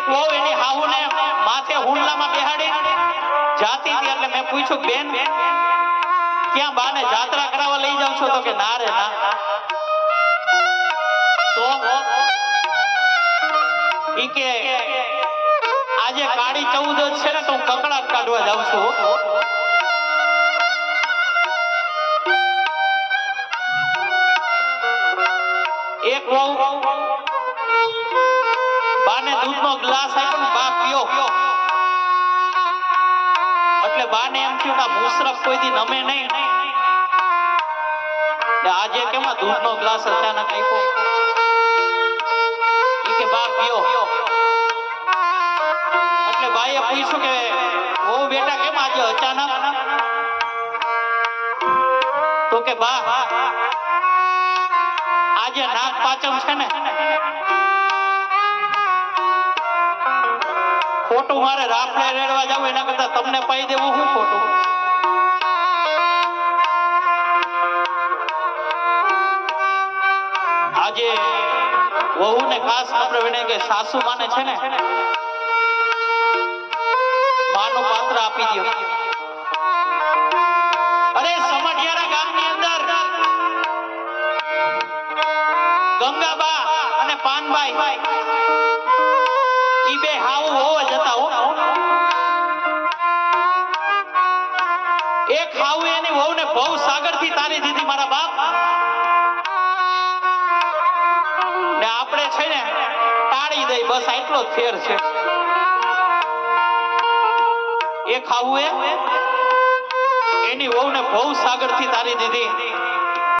એક વહુ એની હાહુને માથે હુંડલામાં બેહાડી જાતી હતી એટલે મેં પૂછ્યું, બેન, ક્યાં બાને જાત્રા કરાવવા લઈ જાવ છો? તો કે, ના રે, ના. તો કે, આજે કાળી ચૌદ જ છે ને, તો હું કકડાટ કાઢવા જાઉં છું. એક વહુ બાને દૂધનો ગ્લાસ આપ્યો ને બા પીઓ એટલે બાને એમ થયું કે મુશરફ કોઈ દી નમે નહીં. આજે કેમાં દૂધનો ગ્લાસ અચાનક આપ્યો? કે બા પીઓ એટલે બાઈએ પૂછ્યું કે ઓ બેટા, કેમ આજે અચાનક? તો કે, બા, આજે નાક પાચમ છે ને. ખોટું મારે રાફડે રેડવા જાવ એના કરતા તમને પાઈ દેવું હું ખોટું? આજે વહુ ને ખાસ આપણે વિનય કે સાસુ માને છે ને, માનું પાત્ર આપી દો. અરે, સમઢિયારા ગામની અંદર ગંગાબા અને પાનબાઈ એક ખાવું એની વહુ ને બહુ સાગરથી તારી દીધી મારા બાપ. ને આપણે છે ને ટાળી દઈ, બસ આટલો ફેર છે. એ ખાવું એ, એની વહુને બહુ સાગરથી તારી દીધી.